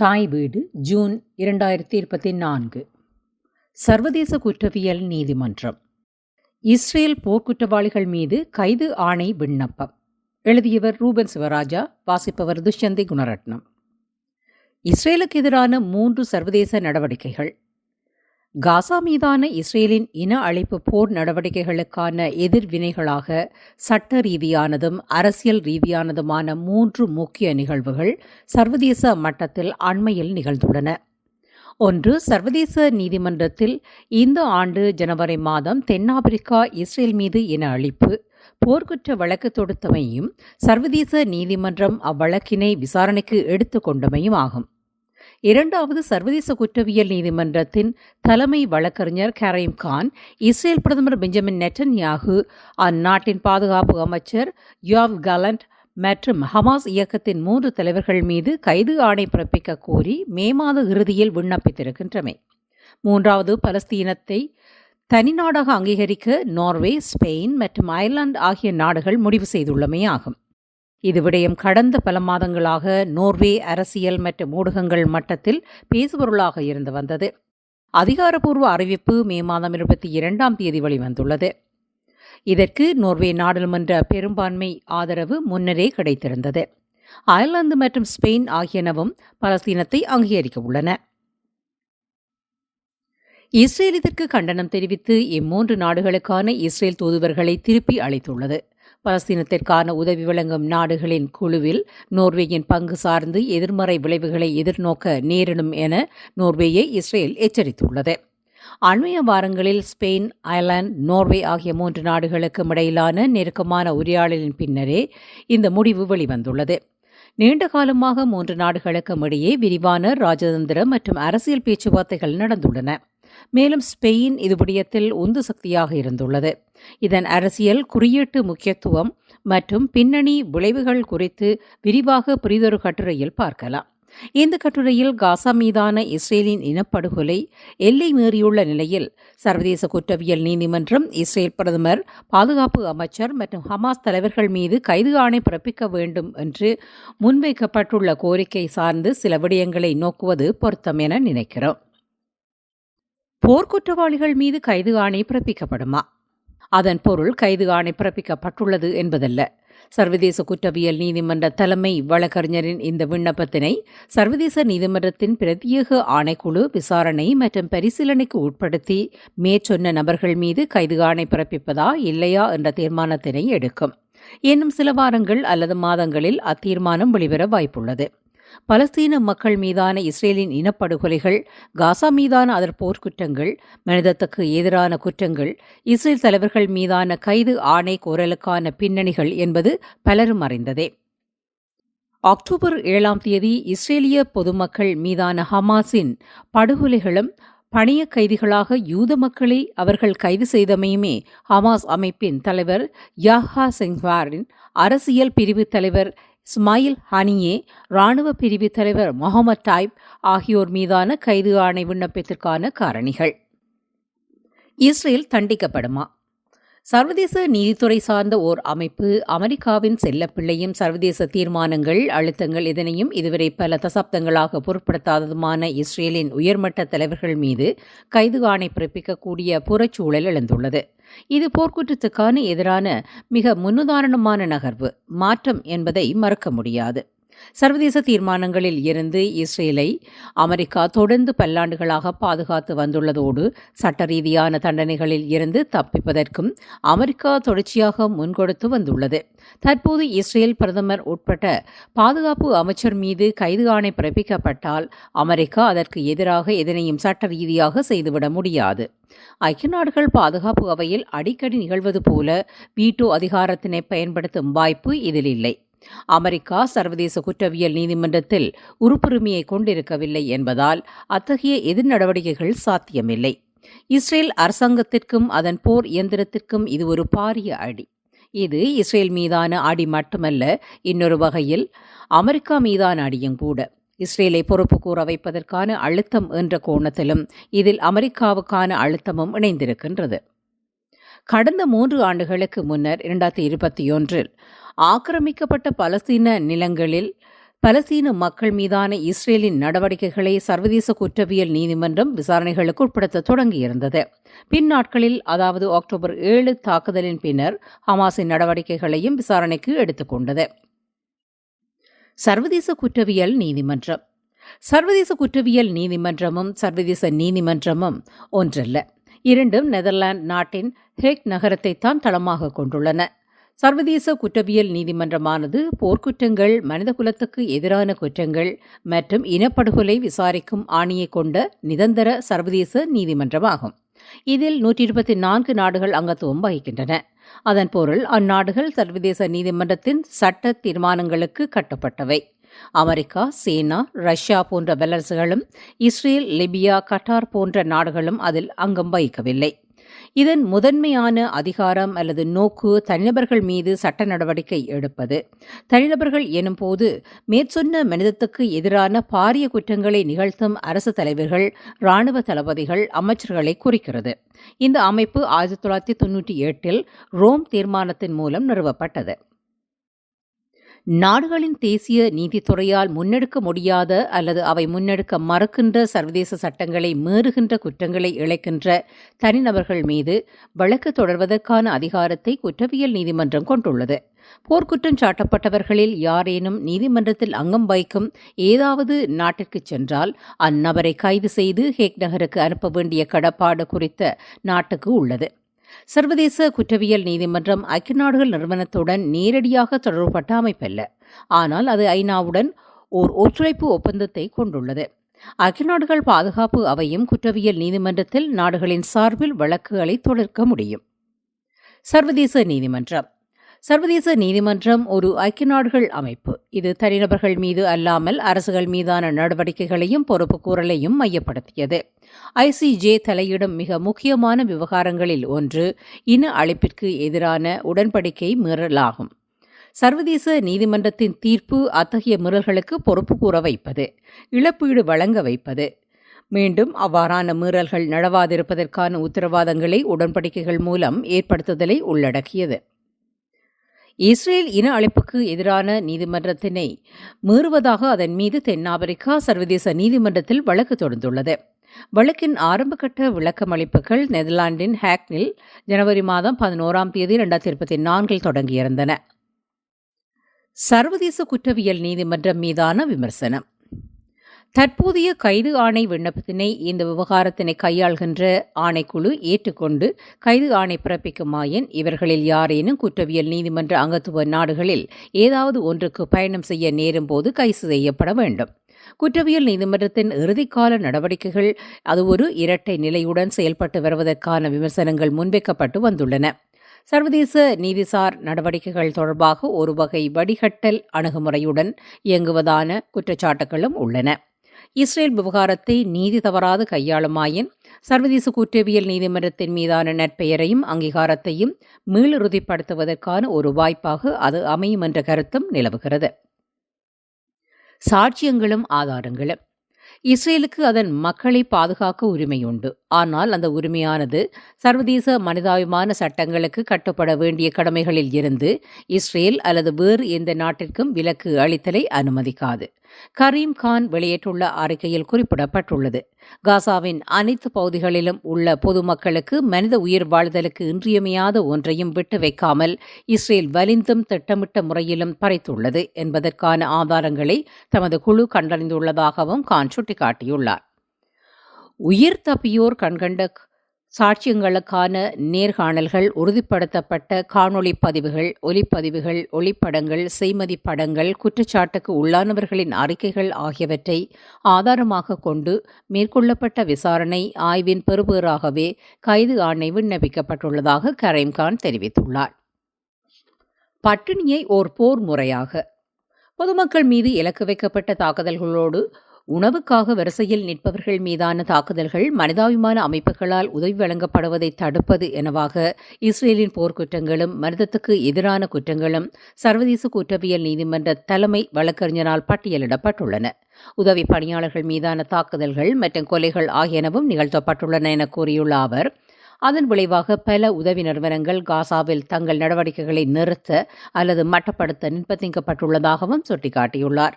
தாய் வீடு ஜூன் இரண்டாயிரத்தி இருபத்தி நான்கு. சர்வதேச குற்றவியல் நீதிமன்றம். இஸ்ரேல் போர்க்குற்றவாளிகள் மீது கைது ஆணை விண்ணப்பம். எழுதியவர் ரூபன் சிவராஜா வாசிப்பவர் துஷ்யந்தி குணரட்னம். இஸ்ரேலுக்கு எதிரான மூன்று சர்வதேச நடவடிக்கைகள். காசா மீதான இஸ்ரேலின் இன அழிப்பு போர் நடவடிக்கைகளுக்கான எதிர்வினைகளாக சட்ட ரீதியானதும் அரசியல் ரீதியானதுமான மூன்று முக்கிய நிகழ்வுகள் சர்வதேச மட்டத்தில் அண்மையில் நிகழ்ந்துள்ளன. ஒன்று சர்வதேச நீதிமன்றத்தில் இந்த ஆண்டு ஜனவரி மாதம் தென்னாப்பிரிக்கா இஸ்ரேல் மீது இன அழிப்பு போர்க்குற்ற வழக்கு தொடுத்தமையும் சர்வதேச நீதிமன்றம் அவ்வழக்கினை விசாரணைக்கு எடுத்துக்கொண்டமையும் ஆகும். இரண்டாவது சர்வதேச குற்றவியல் நீதிமன்றத்தின் தலைமை வழக்கறிஞர் கரீம் கான் இஸ்ரேல் பிரதமர் பெஞ்சமின் நெட்டன்யாகு அந்நாட்டின் பாதுகாப்பு அமைச்சர் யாவ் கலண்ட் மற்றும் ஹமாஸ் இயக்கத்தின் மூன்று தலைவர்கள் மீது கைது ஆணை பிறப்பிக்க கோரி மே மாத இறுதியில் விண்ணப்பித்திருக்கின்றமை. மூன்றாவது பலஸ்தீனத்தை தனிநாடாக அங்கீகரிக்க நார்வே ஸ்பெயின் மற்றும் அயர்லாந்து ஆகிய நாடுகள் முடிவு செய்துள்ளமையாகும். இது விடயம் கடந்த பல மாதங்களாக நோர்வே அரசியல் மற்றும் ஊடகங்கள் மட்டத்தில் பேசுபொருளாக இருந்து வந்தது. அதிகாரப்பூர்வ அறிவிப்பு மே மாதம் இருபத்தி இரண்டாம் தேதி வெளிவந்துள்ளது. இதற்கு நோர்வே நாடாளுமன்ற பெரும்பான்மை ஆதரவு முன்னரே கிடைத்திருந்தது. அயர்லாந்து மற்றும் ஸ்பெயின் ஆகியனவும் பலஸ்தீனத்தை அங்கீகரிக்க உள்ளன. இஸ்ரேல் இதற்கு கண்டனம் தெரிவித்து இம்மூன்று நாடுகளுக்கான இஸ்ரேல் தூதுவர்களை திருப்பி அளித்துள்ளது. பலஸ்தீனத்திற்கான உதவி வழங்கும் நாடுகளின் குழுவில் நோர்வேயின் பங்கு சார்ந்து எதிர்மறை விளைவுகளை எதிர்நோக்க நேரிடும் என நோர்வேயை இஸ்ரேல் எச்சரித்துள்ளது. அண்மைய வாரங்களில் ஸ்பெயின் அயர்லாந்து நோர்வே ஆகிய மூன்று நாடுகளுக்கும் இடையிலான நெருக்கமான உரையாடலின் பின்னரே இந்த முடிவு வெளிவந்துள்ளது. நீண்ட காலமாக மூன்று நாடுகளுக்கும் இடையே விரிவான ராஜதந்திர மற்றும் அரசியல் பேச்சுவார்த்தைகள் நடந்துள்ளன. மேலும் ஸ்பெயின் இது விடயத்தில் உந்து சக்தியாக இருந்துள்ளது. இதன் அரசியல் குறியீட்டு முக்கியத்துவம் மற்றும் பின்னணி விளைவுகள் குறித்து விரிவாக புரிதொரு கட்டுரையில் பார்க்கலாம். இந்த கட்டுரையில் காசா மீதான இஸ்ரேலின் இனப்படுகொலை எல்லை மீறியுள்ள நிலையில் சர்வதேச குற்றவியல் நீதிமன்றம் இஸ்ரேல் பிரதமர் பாதுகாப்பு அமைச்சர் மற்றும் ஹமாஸ் தலைவர்கள் மீது கைது ஆணை பிறப்பிக்க வேண்டும் என்று முன்வைக்கப்பட்டுள்ள கோரிக்கை சார்ந்து சில விடயங்களை நோக்குவது பொருத்தம் என நினைக்கிறோம். போர்க்குற்றவாளிகள் மீது கைது ஆணை பிறப்பிக்கப்படுமா? அதன் பொருள் கைது ஆணை பிறப்பிக்கப்பட்டுள்ளது என்பதல்ல. சர்வதேச குற்றவியல் நீதிமன்ற தலைமை வழக்கறிஞரின் இந்த விண்ணப்பத்தினை சர்வதேச நீதிமன்றத்தின் பிரத்யேக ஆணைக்குழு விசாரணை மற்றும் பரிசீலனைக்கு உட்படுத்தி மேற்சொன்ன நபர்கள் மீது கைது ஆணை பிறப்பிப்பதா இல்லையா என்ற தீர்மானத்தினை எடுக்கும். இன்னும் சில வாரங்கள் அல்லது மாதங்களில் அத்தீர்மானம் வெளிவர வாய்ப்புள்ளது. பலஸ்தீன மக்கள் மீதான இஸ்ரேலின் இனப்படுகொலைகள் காசா மீதான அதர் போர்க்குற்றங்கள் மனிதத்துக்கு எதிரான குற்றங்கள் இஸ்ரேல் தலைவர்கள் மீதான கைது ஆணை கோரலுக்கான பின்னணிகள் என்பது பலரும் அறிந்ததே. அக்டோபர் ஏழாம் தேதி இஸ்ரேலிய பொதுமக்கள் மீதான ஹமாஸின் படுகொலைகளும் பணிய கைதிகளாக யூத மக்களை அவர்கள் கைது செய்தமையுமே ஹமாஸ் அமைப்பின் தலைவர் யாஹா சிங்வாரின் அரசியல் பிரிவு தலைவர் ஸ்மாயில் ஹனியே ராணுவ பிரிவு தலைவர் முகமது டைப் ஆகியோர் மீதான கைது ஆணை விண்ணப்பத்திற்கான காரணிகள். இஸ்ரேல் தண்டிக்கப்படுமா? சர்வதேச நீதித்துறை சார்ந்த ஓர் அமைப்பு அமெரிக்காவின் செல்லப்பிள்ளையும் சர்வதேச தீர்மானங்கள் அழுத்தங்கள் இதனையும் இதுவரை பல தசாப்தங்களாக பொருட்படுத்தாததுமான இஸ்ரேலின் உயர்மட்ட தலைவர்கள் மீது கைது ஆணை பிறப்பிக்கக்கூடிய புறச்சூழல் எழுந்துள்ளது. இது போர்க்குற்றத்துக்கான எதிரான மிக முன்னுதாரணமான நகர்வு. மாற்றம் என்பதை மறக்க முடியாது. சர்வதேச தீர்மானங்களில் இருந்து இஸ்ரேலை அமெரிக்கா தொடர்ந்து பல்லாண்டுகளாக பாதுகாத்து வந்துள்ளதோடு சட்ட ரீதியான தண்டனைகளில் இருந்து தப்பிப்பதற்கும் அமெரிக்கா தொடர்ச்சியாக முன்கொடுத்து வந்துள்ளது. தற்போது இஸ்ரேல் பிரதமர் உட்பட்ட பாதுகாப்பு அமைச்சர் மீது கைது ஆணை பிறப்பிக்கப்பட்டால் அமெரிக்கா அதற்கு எதிராக எதனையும் சட்ட ரீதியாக செய்துவிட முடியாது. ஐக்கிய நாடுகள் பாதுகாப்பு அவையில் அடிக்கடி நிகழ்வது போல வீட்டோ அதிகாரத்தினை பயன்படுத்தும் வாய்ப்பு இதில் இல்லை. அமெரிக்கா சர்வதேச குற்றவியல் நீதிமன்றத்தில் உறுப்புரிமையை கொண்டிருக்கவில்லை என்பதால் அத்தகைய எதிர் நடவடிக்கைகள் சாத்தியமில்லை. இஸ்ரேல் அரசாங்கத்திற்கும் அதன் போர் இயந்திரத்திற்கும் இது ஒரு பாரிய அடி. இது இஸ்ரேல் மீதான அடி மட்டுமல்ல இன்னொரு வகையில் அமெரிக்கா மீதான அடியும் கூட. இஸ்ரேலை பொறுப்பு கூற வைப்பதற்கான அழுத்தம் என்ற கோணத்திலும் இதில் அமெரிக்காவுக்கான அழுத்தமும் இணைந்திருக்கின்றது. கடந்த மூன்று ஆண்டுகளுக்கு முன்னர் இரண்டாயிரத்தி இருபத்தி ஒன்றில் ஆக்கிரமிக்கப்பட்ட பலஸ்தீன நிலங்களில் பலஸ்தீன மக்கள் மீதான இஸ்ரேலின் நடவடிக்கைகளை சர்வதேச குற்றவியல் நீதிமன்றம் விசாரணைகளுக்கு உட்படுத்த தொடங்கியிருந்தது. பின் நாட்களில் அதாவது அக்டோபர் ஏழு தாக்குதலின் பின்னர் ஹமாஸின் நடவடிக்கைகளையும் விசாரணைக்கு எடுத்துக்கொண்டது சர்வதேச குற்றவியல் நீதிமன்றம். சர்வதேச குற்றவியல் நீதிமன்றமும் சர்வதேச நீதிமன்றமும் ஒன்றல்ல. இரண்டும் நெதர்லாந்து நாட்டின் ஹேக் நகரத்தை தான் தளமாக கொண்டுள்ளன. சர்வதேச குற்றவியல் நீதிமன்றமானது போர்க்குற்றங்கள் மனிதகுலத்துக்கு எதிரான குற்றங்கள் மற்றும் இனப்படுகொலை விசாரிக்கும் ஆணையை கொண்ட நிரந்தர சர்வதேச நீதிமன்றமாகும். இதில் நூற்றி இருபத்தி நான்கு நாடுகள் அங்கத்துவம் வகிக்கின்றன. அதன் பொருள் அந்நாடுகள் சர்வதேச நீதிமன்றத்தின் சட்ட தீர்மானங்களுக்கு கட்டுப்பட்டவை. அமெரிக்கா சீனா ரஷ்யா போன்ற வல்லரசுகளும் இஸ்ரேல் லிபியா கட்டார் போன்ற நாடுகளும் அதில் அங்கம் வகிக்கவில்லை. இதன் முதன்மையான அதிகாரம் அல்லது நோக்கு தனிநபர்கள் மீது சட்ட நடவடிக்கை எடுப்பது. தனிநபர்கள் எனும்போது மேற்சொன்ன மனிதத்துக்கு எதிரான பாரிய குற்றங்களை நிகழ்த்தும் அரசு தலைவர்கள் இராணுவ தளபதிகள் அமைச்சர்களை குறிக்கிறது. இந்த அமைப்பு ஆயிரத்தி தொள்ளாயிரத்தி தொன்னூற்றி எட்டில் ரோம் தீர்மானத்தின் மூலம் நிறுவப்பட்டது. நாடுகளின் தேசிய நீதித்துறையால் முன்னெடுக்க முடியாத அல்லது அவை முன்னெடுக்க மறுக்கின்ற சர்வதேச சட்டங்களை மீறுகின்ற குற்றங்களை இழைக்கின்ற தனிநபர்கள் மீது வழக்கு தொடர்வதற்கான அதிகாரத்தை குற்றவியல் நீதிமன்றம் கொண்டுள்ளது. போர்க்குற்றம் சாட்டப்பட்டவர்களில் யாரேனும் நீதிமன்றத்தில் அங்கம் வைக்கும் ஏதாவது நாட்டிற்கு சென்றால் அந்நபரை கைது செய்து ஹேக் நகருக்கு அனுப்ப வேண்டிய கடப்பாடு குறித்த நாட்டுக்கு உள்ளது. சர்வதேச குற்றவியல் நீதிமன்றம் ஐக்கிய நாடுகள் நிறுவனத்துடன் நேரடியாக தொடர்புபட்ட அமைப்பல்ல. ஆனால் அது ஐநாவுடன் ஓர் ஒத்துழைப்பு ஒப்பந்தத்தை கொண்டுள்ளது. ஐக்கிய நாடுகள் பாதுகாப்பு அவையும் குற்றவியல் நீதிமன்றத்தில் நாடுகளின் சார்பில் வழக்குகளை தொடர்க்க முடியும். சர்வதேச நீதிமன்றம். சர்வதேச நீதிமன்றம் ஒரு ஐக்கிய நாடுகள் அமைப்பு. இது தனிநபர்கள் மீது அல்லாமல் அரசுகள் மீதான நடவடிக்கைகளையும் பொறுப்பு கூறலையும் மையப்படுத்தியது. ஐசிஜே தலையிடும் மிக முக்கியமான விவகாரங்களில் ஒன்று இன அழைப்பிற்கு எதிரான உடன்படிக்கை மீறலாகும். சர்வதேச நீதிமன்றத்தின் தீர்ப்பு அத்தகைய மீறல்களுக்கு பொறுப்பு கூற வைப்பது இழப்பீடு வழங்க வைப்பது. மீண்டும் அவ்வாறான மீறல்கள் நடவாதிருப்பதற்கான உத்தரவாதங்களை உடன்படிக்கைகள் மூலம் ஏற்படுத்துதலை உள்ளடக்கியது. இஸ்ரேல் இன அழைப்புக்கு எதிரான நீதிமன்றத்தினை மீறுவதாக அதன் மீது தென்னாப்பிரிக்கா சர்வதேச நீதிமன்றத்தில் வழக்கு தொடர்ந்துள்ளது வழக்கின் ஆரம்பகட்ட விளக்கமளிப்புகள் நெதர்லாந்தின் ஹேக்னில் ஜனவரி மாதம் பதினோராம் தேதி இரண்டாயிரத்தி இருபத்தி நான்கில் தொடங்கியிருந்தன. சர்வதேச குற்றவியல் நீதிமன்றம் மீதான விமர்சனம். தற்போதைய கைது ஆணை விண்ணப்பத்தினை இந்த விவகாரத்தினை கையாள்கின்ற ஆணைக்குழு ஏற்றுக்கொண்டு கைது ஆணை பிறப்பிக்குமாயின் இவர்களில் யாரேனும் குற்றவியல் நீதிமன்ற அங்கத்துவ நாடுகளில் ஏதாவது ஒன்றுக்கு பயணம் செய்ய நேரும் போது கைது செய்யப்பட வேண்டும். குற்றவியல் நீதிமன்றத்தின் இறுதிக்கால நடவடிக்கைகள் அது ஒரு இரட்டை நிலையுடன் செயல்பட்டு வருவதற்கான விமர்சனங்கள் முன்வைக்கப்பட்டு வந்துள்ளன. சர்வதேச நீதிசார் நடவடிக்கைகள் தொடர்பாக ஒரு வகை வடிகட்டல் அணுகுமுறையுடன் இயங்குவதான குற்றச்சாட்டுகளும் உள்ளன. இஸ்ரேல் விவகாரத்தை நீதி தவறாது கையாளுமாயின் சர்வதேச குற்றவியல் நீதிமன்றத்தின் மீதான நற்பெயரையும் அங்கீகாரத்தையும் மீளுறுதிப்படுத்துவதற்கான ஒரு வாய்ப்பாக அது அமையும் என்ற கருத்தும் நிலவுகிறது. சாட்சியங்களும் ஆதாரங்களும். இஸ்ரேலுக்கு அதன் மக்களை பாதுகாக்க உரிமை உண்டு ஆனால் அந்த உரிமையானது சர்வதேச மனிதாபிமான சட்டங்களுக்கு கட்டுப்பட வேண்டிய கடமைகளில் இருந்து இஸ்ரேல் அல்லது வேறு எந்த நாட்டிற்கும் விலக்கு அளித்தலை அனுமதிக்காது. கரீம் கான் வெளியிட்டுள்ள அறிக்கையில் குறிப்பிடப்பட்டுள்ளது. காசாவின் அனைத்து பகுதிகளிலும் உள்ள பொதுமக்களுக்கு மனித உயிர் வாழ்தலுக்கு இன்றியமையாத ஒன்றையும் விட்டு வைக்காமல் இஸ்ரேல் வலிந்தும் திட்டமிட்ட முறையிலும் பறைத்துள்ளது என்பதற்கான ஆதாரங்களை தமது குழு கண்டறிந்துள்ளதாகவும் கான் சுட்டிக்காட்டியுள்ளார். உயிர் தப்பியோர் கண்கண்ட சாட்சியங்களுக்கான நேர்காணல்கள் உறுதிப்படுத்தப்பட்ட காணொளி பதிவுகள் ஒலிப்பதிவுகள் ஒளிப்படங்கள் செய்மதி படங்கள் குற்றச்சாட்டுக்கு உள்ளானவர்களின் அறிக்கைகள் ஆகியவற்றை ஆதாரமாக கொண்டு மேற்கொள்ளப்பட்ட விசாரணை ஆய்வின் பெறுபேறாகவே கைது ஆணை விண்ணப்பிக்கப்பட்டுள்ளதாக கரீம்கான் தெரிவித்துள்ளார். பட்டினியை ஓர் போர் முறையாக. பொதுமக்கள் மீது இலக்கு வைக்கப்பட்ட தாக்குதல்களோடு உணவுக்காக வரிசையில் நிற்பவர்கள் மீதான தாக்குதல்கள் மனிதாபிமான அமைப்புகளால் உதவி வழங்கப்படுவதை தடுப்பது எனவாக இஸ்ரேலின் போர்க்குற்றங்களும் மனிதத்துக்கு எதிரான குற்றங்களும் சர்வதேச குற்றவியல் நீதிமன்ற தலைமை வழக்கறிஞரால் பட்டியலிடப்பட்டுள்ளன. உதவி பணியாளர்கள் மீதான தாக்குதல்கள் மற்றும் கொலைகள் ஆகியனவும் நிகழ்த்தப்பட்டுள்ளன என கூறியுள்ள அவர் அதன் விளைவாக பல உதவி நிறுவனங்கள் காசாவில் தங்கள் நடவடிக்கைகளை நிறுத்த அல்லது மட்டப்படுத்த நிர்பந்திக்கப்பட்டுள்ளதாகவும் சுட்டிக்காட்டியுள்ளார்.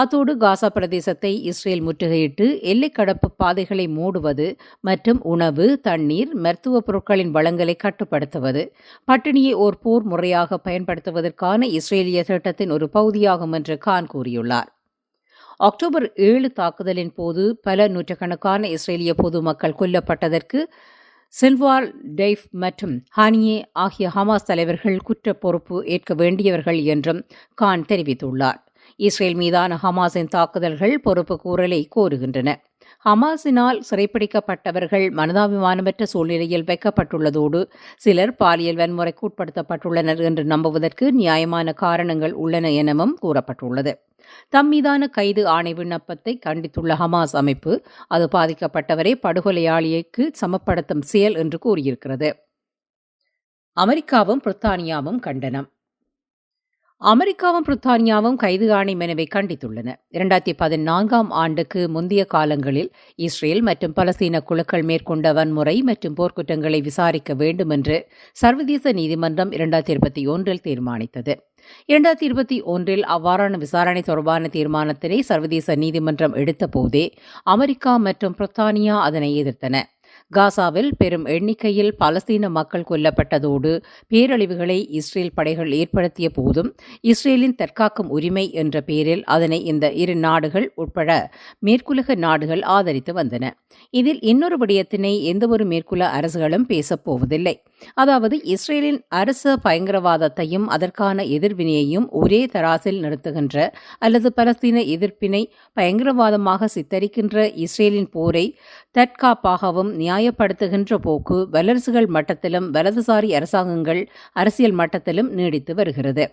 அத்தோடு காசா பிரதேசத்தை இஸ்ரேல் முற்றுகையிட்டு எல்லைக்கடப்பு பாதைகளை மூடுவது மற்றும் உணவு தண்ணீர் மருத்துவ பொருட்களின் வளங்களை கட்டுப்படுத்துவது. பட்டினியை ஓர் போர் முறையாக பயன்படுத்துவதற்கான இஸ்ரேலிய திட்டத்தின் ஒரு பகுதியாகும் என்று கான் கூறியுள்ளார். அக்டோபர் ஏழு தாக்குதலின் போது பல நூற்றுக்கணக்கான இஸ்ரேலிய பொதுமக்கள் கொல்லப்பட்டதற்கு சில்வார் டெய்ஃப் மற்றும் ஹானியே ஆகிய ஹமாஸ் தலைவர்கள் குற்ற பொறுப்பு ஏற்க வேண்டியவர்கள் என்றும் கான் தெரிவித்துள்ளார். இஸ்ரேல் மீதான ஹமாஸின் தாக்குதல்கள் பொறுப்பு கூறலை கோருகின்றன. ஹமாஸினால் சிறைப்பிடிக்கப்பட்டவர்கள் மனதாபிமானமற்ற சூழ்நிலையில் வைக்கப்பட்டுள்ளதோடு சிலர் பாலியல் வன்முறைக்கு உட்படுத்தப்பட்டுள்ளனர் என்று நம்புவதற்கு நியாயமான காரணங்கள் உள்ளன எனவும் கூறப்பட்டுள்ளது. தம் மீதான கைது ஆணை விண்ணப்பத்தை கண்டித்துள்ள ஹமாஸ் அமைப்பு அது பாதிக்கப்பட்டவரை படுகொலையாளிக்கு சமப்படுத்தும் செயல் என்று கூறியிருக்கிறது. அமெரிக்காவும் பிரித்தானியாவும் கண்டனம். அமெரிக்காவும் பிரித்தானியாவும் கைது ஆணை மெனுவை கண்டித்துள்ளன. இரண்டாயிரத்தி பதினான்காம் ஆண்டுக்கு முந்தைய காலங்களில் இஸ்ரேல் மற்றும் பலஸ்தீன குழுக்கள் மேற்கொண்ட வன்முறை மற்றும் போர்க்குற்றங்களை விசாரிக்க வேண்டும் என்று சர்வதேச நீதிமன்றம் இரண்டாயிரத்தி இருபத்தி ஒன்றில் தீர்மானித்தது. இரண்டாயிரத்தி இருபத்தி ஒன்றில் அவ்வாறான விசாரணை தொடர்பான தீர்மானத்தினை சர்வதேச நீதிமன்றம் எடுத்தபோதே அமெரிக்கா மற்றும் பிரித்தானியா அதனை எதிர்த்தன. காசாவில் பெரும் எண்ணிக்கையில் பலஸ்தீன மக்கள் கொல்லப்பட்டதோடு பேரழிவுகளை இஸ்ரேல் படைகள் ஏற்படுத்திய போதும் இஸ்ரேலின் தற்காக்கும் உரிமை என்ற பெயரில் அதனை இந்த இரு நாடுகள் உட்பட மேற்குலக நாடுகள் ஆதரித்து வந்தன. இதில் இன்னொரு விடயத்தினை எந்தவொரு மேற்குல அரசுகளும் பேசப்போவதில்லை அதாவது இஸ்ரேலின் அரச பயங்கரவாதத்தையும் அதற்கான எதிர்வினையையும் ஒரே தராசில் நிறுத்துகின்ற அல்லது பலஸ்தீன எதிர்ப்பினை பயங்கரவாதமாக சித்தரிக்கின்ற இஸ்ரேலின் போரை தற்காப்பாகவும் நியாயப்படுத்துகின்ற போக்கு வல்லரசுகள் மட்டத்திலும் வலதுசாரி அரசாங்கங்கள் அரசியல் மட்டத்திலும் நீடித்து வருகிறது.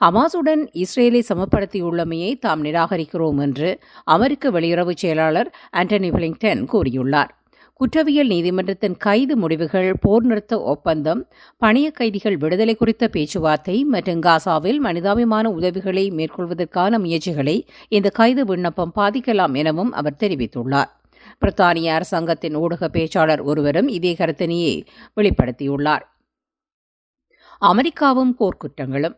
ஹமாசுடன் இஸ்ரேலை சமப்படுத்தியுள்ளமையை தாம் நிராகரிக்கிறோம் என்று அமெரிக்க வெளியுறவு செயலாளர் ஆண்டனி பிளிங்டன் கூறியுள்ளார். குற்றவியல் நீதிமன்றத்தின் கைது முடிவுகள் போர் நிறுத்த ஒப்பந்தம் பணிய கைதிகள் விடுதலை குறித்த பேச்சுவார்த்தை மற்றும் காசாவில் மனிதாபிமான உதவிகளை மேற்கொள்வதற்கான முயற்சிகளை இந்த கைது விண்ணப்பம் பாதிக்கலாம் எனவும் அவர் தெரிவித்துள்ளார். பிரித்தானிய அரசாங்கத்தின் ஊடக பேச்சாளர் ஒருவரும் இதே கருத்தினையே வெளிப்படுத்தியுள்ளார். அமெரிக்காவும் போர்க்குற்றங்களும்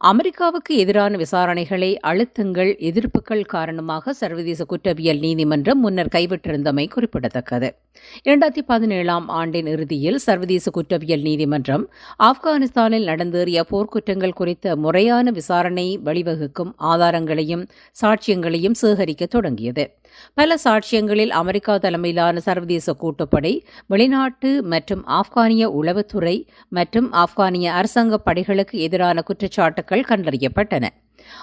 அமெரிக்காவுக்கு எதிரான விசாரணைகளை அழுத்தங்கள் எதிர்ப்புகள் காரணமாக சர்வதேச குற்றவியல் நீதிமன்றம் முன்னர் கைவிட்டிருந்தமை குறிப்பிடத்தக்கது. இரண்டாயிரத்தி பதினேழாம் ஆண்டின் இறுதியில் சர்வதேச குற்றவியல் நீதிமன்றம் ஆப்கானிஸ்தானில் நடந்தேறிய போர்க்குற்றங்கள் குறித்த முறையான விசாரணை வழிவகுக்கும் ஆதாரங்களையும் சாட்சியங்களையும் சேகரிக்க தொடங்கியது. பல சாட்சியங்களில் அமெரிக்கா தலைமையிலான சர்வதேச கூட்டுப்படை வெளிநாட்டு மற்றும் ஆப்கானிய உளவுத்துறை மற்றும் ஆப்கானிய அரசாங்க படைகளுக்கு எதிரான குற்றச்சாட்டு குற்றச்சாட்டுகள் கண்டறியப்பட்டன.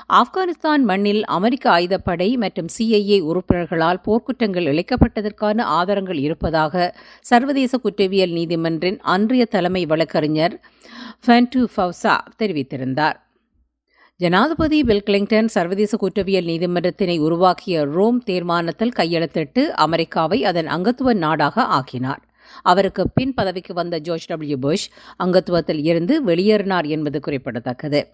ஆப்கானிஸ்தான் மண்ணில் அமெரிக்க ஆயுதப்படை மற்றும் சிஐஏ உறுப்பினர்களால் போர்க்குற்றங்கள் இழைக்கப்பட்டதற்கான ஆதாரங்கள் இருப்பதாக சர்வதேச குற்றவியல் நீதிமன்றின் அன்றைய தலைமை வழக்கறிஞர் ஃபென்டு ஃபவுசா தெரிவித்திருந்தார். ஜனாதிபதி பில் கிளிங்டன் சர்வதேச குற்றவியல் நீதிமன்றத்தினை உருவாக்கிய ரோம் தீர்மானத்தில் கையெழுத்திட்டு அமெரிக்காவை அதன் அங்கத்துவ நாடாக ஆக்கினார். அவருக்கு பின் பதவிக்கு வந்த ஜோர்ஜ் டபிள்யூ புஷ் அங்கத்துவத்தில் இருந்து வெளியேறினார் என்பது குறிப்பிடத்தக்கது.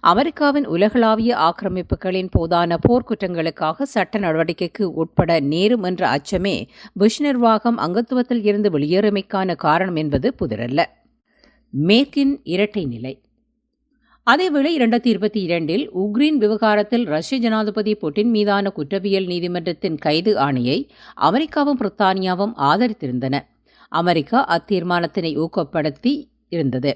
அமெரிக்காவின் உலகளாவிய ஆக்கிரமிப்புகளின் போதான போர்க்குற்றங்களுக்காக சட்ட நடவடிக்கைக்கு உட்பட நேரும் என்ற அச்சமே புஷ் நிர்வாகம் அங்கத்துவத்தில் இருந்து வெளியேறுமைக்கான காரணம் என்பது புதிரல்ல. மேற்கின் இரட்டை நிலை. அதேவேளை இரண்டாயிரத்தி இருபத்தி இரண்டில் உக்ரைன் விவகாரத்தில் ரஷ்ய ஜனாதிபதி புட்டின் மீதான குற்றவியல் நீதிமன்றத்தின் கைது ஆணையை அமெரிக்காவும் பிரித்தானியாவும் ஆதரித்திருந்தன. அமெரிக்கா அத்தீர்மானத்தினை ஊக்கப்படுத்தி இருந்தது.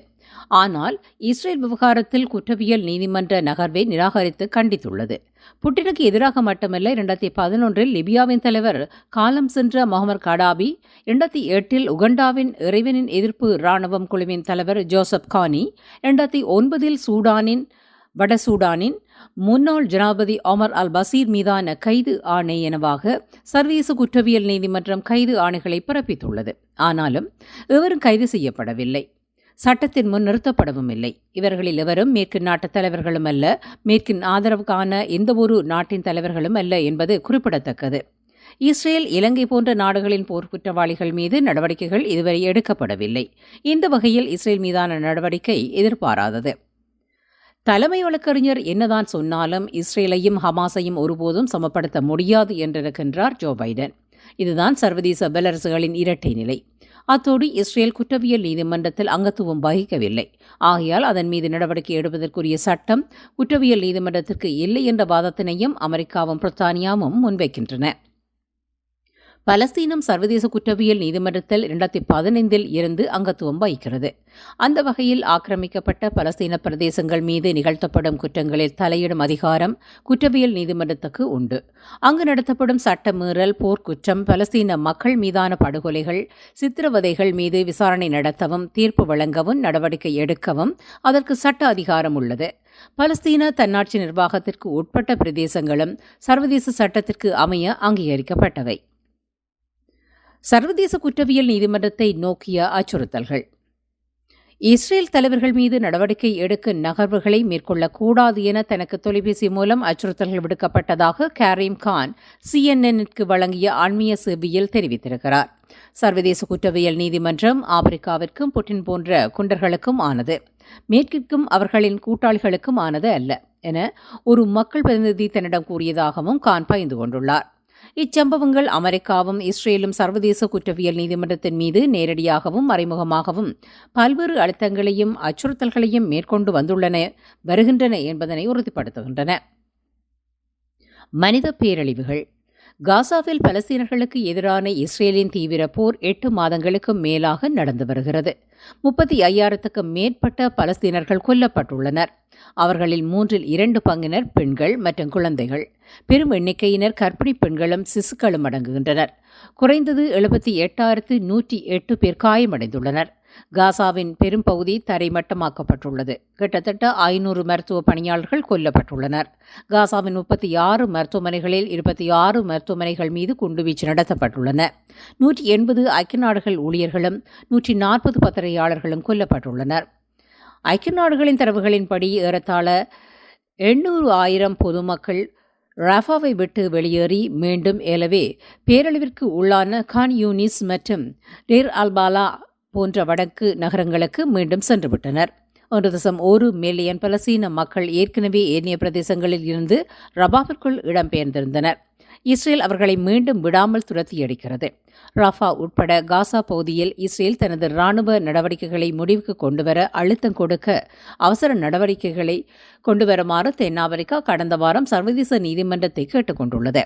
ஆனால் இஸ்ரேல் விவகாரத்தில் குற்றவியல் நீதிமன்ற நகர்வை நிராகரித்து கண்டித்துள்ளது. புட்டினுக்கு எதிராக மட்டுமல்ல இரண்டாயிரத்தி பதினொன்றில் லிபியாவின் தலைவர் காலம் சென்ற முகமது கடாபி இரண்டாயிரத்தி எட்டில் உகண்டாவின் இறைவனின் எதிர்ப்பு இராணுவம் குழுவின் தலைவர் ஜோசப் கானி இரண்டாயிரத்தி ஒன்பதில் சூடானின் வட சூடானின் முன்னாள் ஜனாபதி ஒமர் அல் பசீர் மீதான கைது ஆணை எனவாக சர்வதேச குற்றவியல் நீதிமன்றம் கைது ஆணைகளை பிறப்பித்துள்ளது. ஆனாலும் இவரும் கைது செய்யப்படவில்லை. சட்டத்தின் முன் நிறுத்தப்படவும் இல்லை. இவர்களில் எவரும் மேற்கு நாட்டு தலைவர்களும் அல்ல மேற்கின் ஆதரவுக்கான எந்தவொரு நாட்டின் தலைவர்களும் அல்ல என்பது குறிப்பிடத்தக்கது. இஸ்ரேல் இலங்கை போன்ற நாடுகளின் போர் குற்றவாளிகள் மீது நடவடிக்கைகள் இதுவரை எடுக்கப்படவில்லை. இந்த வகையில் இஸ்ரேல் மீதான நடவடிக்கை எதிர்பாராதது. தலைமை வழக்கறிஞர் என்னதான் சொன்னாலும் இஸ்ரேலையும் ஹமாஸையும் ஒருபோதும் சமப்படுத்த முடியாது என்றிருக்கின்றார் ஜோ பைடன். இதுதான் சர்வதேச வல்லரசுகளின் இரட்டை நிலை. அத்தோடு இஸ்ரேல் குற்றவியல் நீதிமன்றத்தில் அங்கத்துவம் வகிக்கவில்லை. ஆகையால் அதன் மீது நடவடிக்கை எடுப்பதற்குரிய சட்டம் குற்றவியல் நீதிமன்றத்திற்கு இல்லை என்ற வாதத்தினையும் அமெரிக்காவும் பிரித்தானியாவும் முன்வைக்கின்றன. பலஸ்தீனம் சர்வதேச குற்றவியல் நீதிமன்றத்தில் இரண்டாயிரத்தி பதினைந்தில் இருந்து அங்கத்துவம் வகிக்கிறது. அந்த வகையில் ஆக்கிரமிக்கப்பட்ட பலஸ்தீன பிரதேசங்கள் மீது நிகழ்த்தப்படும் குற்றங்களில் தலையிடும் அதிகாரம் குற்றவியல் நீதிமன்றத்துக்கு உண்டு. அங்கு நடத்தப்படும் சட்ட மீறல் போர்க்குற்றம் பலஸ்தீன மக்கள் மீதான படுகொலைகள் சித்திரவதைகள் மீது விசாரணை நடத்தவும் தீர்ப்பு வழங்கவும் நடவடிக்கை எடுக்கவும் அதற்கு சட்ட அதிகாரம் உள்ளது. பலஸ்தீன தன்னாட்சி நிர்வாகத்திற்கு உட்பட்ட பிரதேசங்களும் சர்வதேச சட்டத்திற்கு அமைய அங்கீகரிக்கப்பட்டவை. சர்வதேச குற்றவியல் நீதிமன்றத்தை நோக்கிய அச்சுறுத்தல்கள். இஸ்ரேல் தலைவர்கள் மீது நடவடிக்கை எடுக்க நகர்வுகளை மேற்கொள்ளக்கூடாது என தனக்கு தொலைபேசி மூலம் அச்சுறுத்தல்கள் விடுக்கப்பட்டதாக கரீம் கான் சிஎன்என்னுக்கு வழங்கிய ஆன்மீக சேவையில் தெரிவித்திருக்கிறார். சர்வதேச குற்றவியல் நீதிமன்றம் ஆப்பிரிக்காவிற்கும் புட்டின் போன்ற குண்டர்களுக்கும் ஆனது. மேற்கிற்கும் அவர்களின் கூட்டாளிகளுக்கும் ஆனது அல்ல என ஒரு மக்கள் பிரதிநிதி தன்னிடம் கூறியதாகவும் கான் பயந்து கொண்டுள்ளார். இச்சம்பவங்கள் அமெரிக்காவும் இஸ்ரேலும் சர்வதேச குற்றவியல் நீதிமன்றத்தின் மீது நேரடியாகவும் மறைமுகமாகவும் பல்வேறு அழுத்தங்களையும் அச்சுறுத்தல்களையும் மேற்கொண்டு வந்துள்ளன வருகின்றன என்பதனை உறுதிப்படுத்துகின்றன. மனித பேரழிவுகள். காசாவில் பலஸ்தீனர்களுக்கு எதிரான இஸ்ரேலின் தீவிர போர் எட்டு மாதங்களுக்கும் மேலாக நடந்து வருகிறது. முப்பத்தி ஐயாயிரத்துக்கு மேற்பட்ட பலஸ்தீனர்கள் கொல்லப்பட்டுள்ளனர். அவர்களில் மூன்றில் இரண்டு பங்கினர் பெண்கள் மற்றும் குழந்தைகள். பெரும் எண்ணிக்கையினர் கர்ப்பிணி பெண்களும் சிசுக்களும் அடங்குகின்றனர். குறைந்தது எழுபத்தி எட்டாயிரத்து நூற்றி எட்டு பேர் காயமடைந்துள்ளனர். காசாவின் பெரும்பகுதி தரைமட்டமாக்கப்பட்டுள்ளது. கிட்டத்தட்ட ஐநூறு மருத்துவ பணியாளர்கள் கொல்லப்பட்டுள்ளனர். காசாவின் முப்பத்தி ஆறு மருத்துவமனைகளில் இருபத்தி ஆறு மருத்துவமனைகள் மீது குண்டுவீச்சு நடத்தப்பட்டுள்ளன. நூற்றி எண்பது ஐக்கிய நாடுகள் ஊழியர்களும் நூற்றி நாற்பது பத்திரிகையாளர்களும் கொல்லப்பட்டுள்ளனர். ஐக்கிய நாடுகளின் தரவுகளின்படி ஏறத்தாழ எண்ணூறு ஆயிரம் பொதுமக்கள் ரஃபாவை விட்டு வெளியேறி மீண்டும் ஏலவே பேரழிவிற்கு உள்ளான கான் யூனிஸ் மற்றும் டேர் அல்பாலா போன்ற வடக்கு நகரங்களுக்கு மீண்டும் சென்றுவிட்டனர். ஒன்று தசம் ஒரு மில்லியன் பலசீன மக்கள் ஏற்கனவே ஏனைய பிரதேசங்களில் இருந்து ரபாவிற்குள் இடம்பெயர்ந்திருந்தனர். இஸ்ரேல் அவர்களை மீண்டும் விடாமல் துரத்தியடிக்கிறது. ராஃபா உட்பட காசா பகுதியில் இஸ்ரேல் தனது ராணுவ நடவடிக்கைகளை முடிவுக்கு கொண்டுவர அழுத்தம் கொடுக்க அவசர நடவடிக்கைகளை கொண்டுவருமாறு தென்னாப்பிரிக்கா கடந்த வாரம் சர்வதேச நீதிமன்றத்தை கேட்டுக்கொண்டுள்ளது.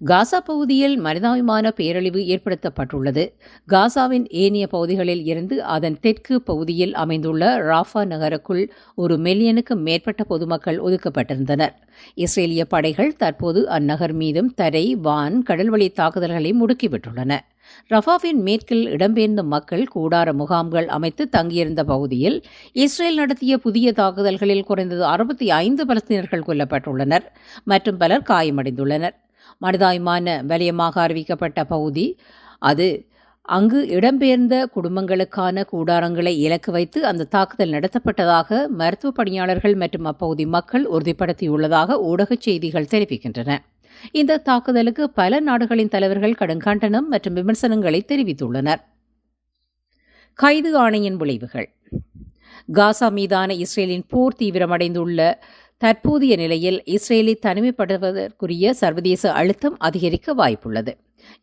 காசா பகுதியில் மனிதாபிமான பேரழிவு ஏற்படுத்தப்பட்டுள்ளது. காசாவின் ஏனைய பகுதிகளில் இருந்து அதன் தெற்கு பகுதியில் அமைந்துள்ள ராஃபா நகருக்குள் ஒரு மில்லியனுக்கு மேற்பட்ட பொதுமக்கள் ஒதுக்கப்பட்டிருந்தனர். இஸ்ரேலிய படைகள் தற்போது அந்நகர் மீதும் தரை வான் கடல்வழி தாக்குதல்களை முடுக்கிவிட்டுள்ளன. ரஃபாவின் மேற்கில் இடம்பெயர்ந்த மக்கள் கூடார முகாம்கள் அமைத்து தங்கியிருந்த பகுதியில் இஸ்ரேல் நடத்திய புதிய தாக்குதல்களில் குறைந்தது அறுபத்தி ஐந்து பலஸ்தீனர்கள் கொல்லப்பட்டுள்ளனர். மற்றும் பலர் காயமடைந்துள்ளனர். மனிதாய்மான வலயமாக அறிவிக்கப்பட்ட பகுதி. அது அங்கு இடம்பெயர்ந்த குடும்பங்களுக்கான கூடாரங்களை இலக்கு வைத்து அந்த தாக்குதல் நடத்தப்பட்டதாக மருத்துவ பணியாளர்கள் மற்றும் அப்பகுதி மக்கள் உறுதிப்படுத்தியுள்ளதாக ஊடகச் செய்திகள் தெரிவிக்கின்றன. இந்த தாக்குதலுக்கு பல நாடுகளின் தலைவர்கள் கடும் கண்டனம் மற்றும் விமர்சனங்களை தெரிவித்துள்ளனர். கைது ஆணையின் விளைவுகள். காசா மீதான இஸ்ரேலின் போர் தீவிரமடைந்துள்ள தற்போதைய நிலையில் இஸ்ரேலை தனிமைப்படுவதற்குரிய சர்வதேச அழுத்தம் அதிகரிக்க வாய்ப்புள்ளது.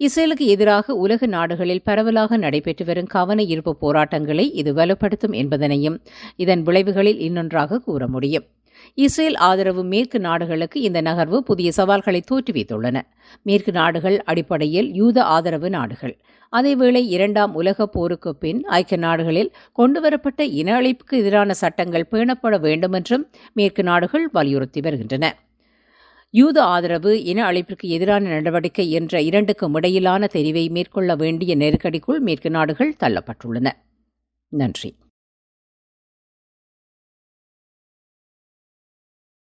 இஸ்ரேலுக்கு எதிராக உலக நாடுகளில் பரவலாக நடைபெற்று வரும் கவன ஈர்ப்பு போராட்டங்களை இது வலுப்படுத்தும் என்பதனையும் இதன் விளைவுகளில் இன்னொன்றாக கூற முடியும். இஸ்ரேல் ஆதரவு மேற்கு நாடுகளுக்கு இந்த நகர்வு புதிய சவால்களை தோற்றுவித்துள்ளன. மேற்கு நாடுகள் அடிப்படையில் யூத ஆதரவு நாடுகள். அதேவேளை இரண்டாம் உலகப் போருக்கு பின் ஐக்கிய நாடுகளில் கொண்டுவரப்பட்ட இன அழிப்புக்கு எதிரான சட்டங்கள் பேணப்பட வேண்டுமென்றும் மேற்கு நாடுகள் வலியுறுத்தி வருகின்றன. யூத ஆதரவு இன அழிப்பிற்கு எதிரான நடவடிக்கை என்ற இரண்டுக்கும் இடையிலான தெரிவை மேற்கொள்ள வேண்டிய நெருக்கடிக்குள் மேற்கு நாடுகள் தள்ளப்பட்டுள்ளன. நன்றி.